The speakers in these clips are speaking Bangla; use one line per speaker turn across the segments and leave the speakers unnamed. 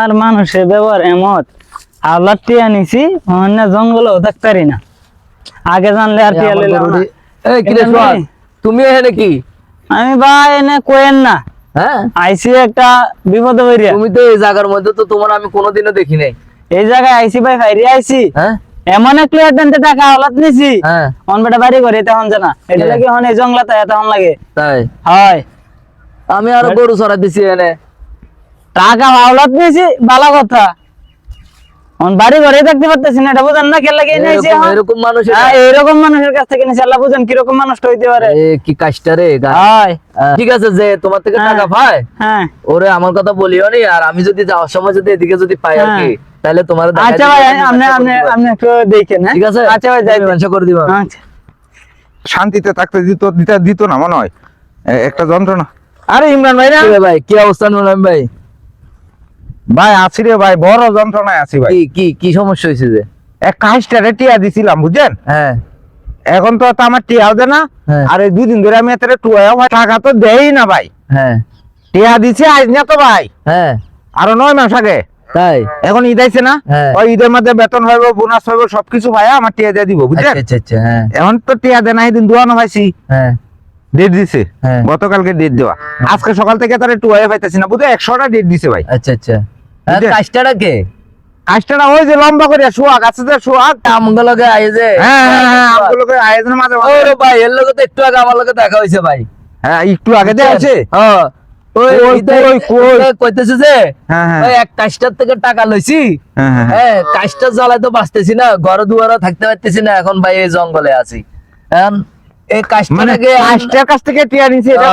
আর মানুষের ব্যবহার এমত। আল্লাহ টিয়া নিছি অন্য থাকতারি না। আগে জানলে আর টিয়া লইলাম।
তুমি এখানে কি?
আমি ভাই এনে কোয়েন না।
হ্যাঁ?
আইসি একটা বিপদে বেরিয়া
তুমি তো এই জায়গার মধ্যে তো তোমার আমি কোনোদিনও দেখি নাই।
এই জায়গায় আইসি ভাই ফাইরি আইসি
হ্যাঁ?
এমন এক ক্লিয়ার টেনতে টাকা হলাত নিছি।
হ্যাঁ।
অন বেটা বাড়ি করে তখন জানা। এটা
কে?
লাগে অন এই জঙ্গলাতে তখন লাগে।
তাই?
হয়।
আমি আরও গরু চড়া দিছি এনে।
টাকা হাওলাত নিয়েছি ভালো কথা। অন বাড়ি ঘরে থাকতে পারতেছি না এটা বুঝেন না? খেলে গিয়ে নিয়েছি
এরকম- মানুষ এটা?
হ্যাঁ এরকম মানুষের কাছ থেকে নিয়েছি আল্লাহ বুঝেন কীরকম মানুষটা হইতে পারে।
এ কি কাজটা রে
হয়।
ঠিক আছে যে তোমার থেকে
হ্যাঁ।
টাকা পায়?
হ্যাঁ।
ওরে আমার কথা বলিও নি আর আমি যদি যাওয়ার সময় যদি এদিকে যদি পাই আর কি।
হ্যাঁ।
তাহলে তোমার
আচ্ছা ভাই আপনি আপনি আপনি একটু দেখেন হ্যাঁ?
ঠিক আছে?
আচ্ছা ভাই যাই
ব্যবসা করে দিবা।
আচ্ছা।
শান্তিতে থাকতে দিত দিতে দিত না মনে হয়। একটা যন্ত্রণা। আরে ইমরান ভাই না।
কি ভাই কি অবস্থান বললাম ভাই?
ভাই আছি রে ভাই বড় যন্ত্রণায় আছি ভাই।
কি কি কি সমস্যা হয়েছে যে?
এক কাজটারে টিয়া দিছিলাম বুঝছেন?
হ্যাঁ।
এখন তো তো আমার টিয়াও দে না।
হ্যাঁ।
আর এই দুদিন ধরে আমি এতে টুয়াও ভাই টাকা তো দেই না ভাই।
হ্যাঁ।
টিয়া দিছে আজ না তো ভাই।
হ্যাঁ।
আরও নয় মাস আগে।
তাই?
এখন ঈদ আইছে না?
হ্যাঁ।
ওই ঈদের মধ্যে বেতন হইব বোনাস হইব সবকিছু ভাই আমার টিয়া দিয়ে দিব
আচ্ছা আচ্ছা আচ্ছা হ্যাঁ।
এখন তো টিয়া দেয় না এদিন দোয়ানো পাইছি।
হ্যাঁ।
ডেট দিছে।
হ্যাঁ।
গতকালকে ডেট দেওয়া। আজকে সকাল থেকে তারা পাইতেছি না বুঝে একশোটা ডেট দিছে ভাই।
আচ্ছা আচ্ছা। হ্যাঁ, কাজটাটা কে?
ওই যে লম্বা করে সোয়াগ আছে যে সোয়াগ
আমগুলোকে আইছে
হ্যাঁ হ্যাঁ হ্যাঁ আমগুলোকে আয়োজনের মাঝে
ওরে ভাই এর তো একটু আগে আমার দেখা হয়েছে ভাই।
হ্যাঁ একটু আগে দিয়ে আছে
হ্যাঁ। কইতেছে যে
হ্যাঁ, হ্যাঁ।
এক কাজটার থেকে টাকা লইছি।
হ্যাঁ, হ্যাঁ,
কাজটা জ্বালায় তো বাঁচতেছি না ঘর দুয়ারও থাকতে পারতেছি না এখন ভাই এই জঙ্গলে আছি। এই কাজটা
কাজটার কাছ থেকে টিয়া নিছে এটা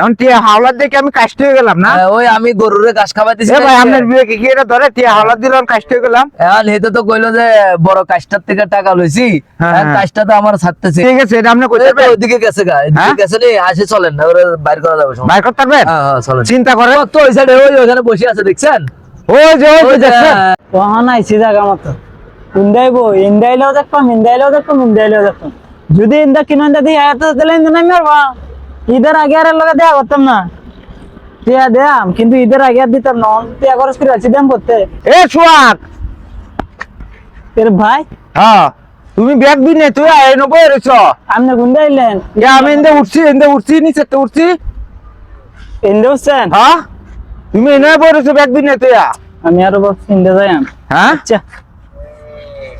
এখন টিয়া হাওলার দেখে আমি কাষ্ট হয়ে গেলাম না?
হ্যাঁ, ওই আমি গরুরে ঘাস খাওয়াইতেছি
ভাই আপনার বিয়ে কি এটা ধরে? টিয়া হাওলার দিলাম কাষ্ট হয়ে গেলাম।
এখন হেতে তো কইলো যে বড় কাজটার থেকে টাকা লইছি।
হ্যাঁ।
কাজটা তো আমার ছাড়তেছি।
ঠিক আছে এটা আপনি কইতে
ওই ওইদিকে গেছে গা এদিকে
হ্যাঁ?
গেছে নি আসে চলেন না ওরা বাইর করা যাবে সমস্যা
করতে পারবেন?
হ্যাঁ, হ্যাঁ, চলেন।
চিন্তা করে
তো ওই সাইডে ওই ওখানে বসে আছে দেখছেন?
ওই যে দেখছেন?
ইন্দাইবো ইন্দাইলেও দেখতাম ইন্দাইলেও দেখতাম ইন্দাইলেও দেখতাম। যদি ইন্দা কিনো ইন্দা দিয়ে আয়াত দিলে ইন্দা নাই মারবা। ঈদের আগে আর লগে দেয়া করতাম না। টিয়া দেয়াম কিন্তু ঈদের আগে আর দিতাম না। টিয়া খরচ করে আছি দাম করতে।
এ সোয়াগ
এর ভাই?
হ্যাঁ তুমি ব্যাগ দিনে তুই আয় নবো এরেছ
আপনি গুন্ডা আইলেন।
আমি এন্দে উঠছি এন্দে উঠছি নিচে তো উঠছি।
ইন্দে উঠছেন?
হ্যাঁ তুমি এনে বলেছ ব্যাগ দিনে তুই
আমি আরও ভাবছি ইন্দে যাই
হ্যাঁ?
আচ্ছা।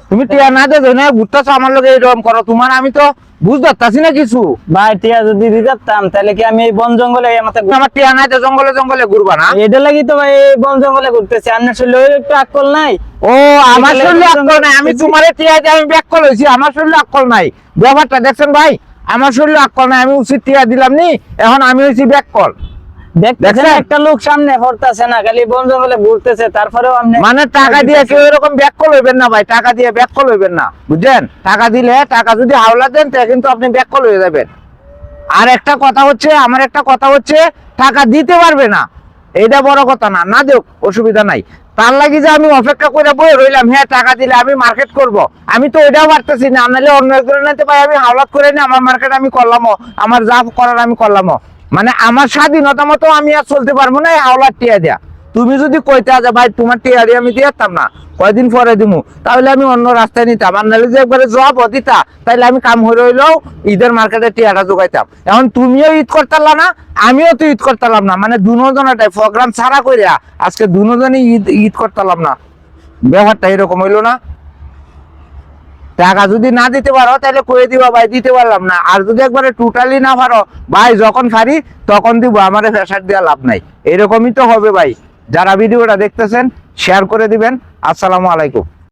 তুমি টিয়া না দে না ঘুরতেছো আমার লগে এরকম করো। তোমার আমি তো বুঝতে পারতাছি না কিছু।
ভাই টিয়া যদি দিতাম তাহলে কি আমি এই বন জঙ্গলে আমার
টিয়া নাই তো জঙ্গলে জঙ্গলে ঘুরবা না?
এটা লাগি তো ভাই এই বন জঙ্গলে ঘুরতেছি। আপনার শরীরে একটু আকল নাই?
ও আমার শরীরে আকল নাই। আমি তোমার টিয়া আমি ব্যাক কল হইছি আমার শরীরে আকল নাই। ব্যাপারটা দেখছেন ভাই আমার শরীরে আকল নাই আমি উচিত টিয়া দিলাম নি এখন আমি হয়েছি ব্যাক কল।
দেখতেছেন? একটা লোক সামনে পড়তেছে না খালি বন জঙ্গলে ঘুরতেছে তারপরেও আপনি
মানে টাকা দিয়ে কেউ এরকম ব্যাক কল হইবেন না ভাই টাকা দিয়ে ব্যাক কল হইবেন না বুঝছেন? টাকা দিলে টাকা যদি হাওলা দেন তা কিন্তু আপনি ব্যাক কল হয়ে যাবেন। আর একটা কথা হচ্ছে আমার একটা কথা হচ্ছে টাকা দিতে পারবে না। এটা বড় কথা না না দেখ অসুবিধা নাই। তার লাগি যে আমি অপেক্ষা করে বই রইলাম হ্যাঁ টাকা দিলে আমি মার্কেট করব। আমি তো ওইটাও পারতেছি না নাহলে অন্য একজনের নিতে পাই আমি হাওলাত করে নি আমার মার্কেট আমি করলামও আমার যা করার আমি করলামও। মানে আমার স্বাধীনতা মতো আমি আর চলতে পারব না, এই হাওলার টিয়া দেয়া। তুমি যদি কইতে যে, ভাই, তোমার টিয়া দিয়ে আমি দিতাম না, কয়দিন পরে দিমু, তাহলে আমি অন্য রাস্তায় নিতাম। আর নাহলে যে একবারে জব দিতা তাহলে আমি কাম হয়ে রইলেও ঈদের মার্কেটে টিয়াটা জোগাইতাম। এখন তুমিও ঈদ করতাম না, আমিও তো ঈদ করতাম না। মানে দুজনটাই প্রোগ্রাম ছাড়া কইরা আজকে দুজনই ঈদ ঈদ করতাম না। ব্যাপারটা এরকম হইল না। টাকা যদি না দিতে পারো, তাহলে কয়ে দিবা, ভাই, দিতে পারলাম না। আর যদি একবারে টোটালি না পারো, ভাই, যখন পারি, তখন দিব, আমার প্রেশার দেওয়া লাভ নাই। এরকমই তো হবে, ভাই। যারা ভিডিওটা দেখতেছেন শেয়ার করে দিবেন। আসসালামু আলাইকুম।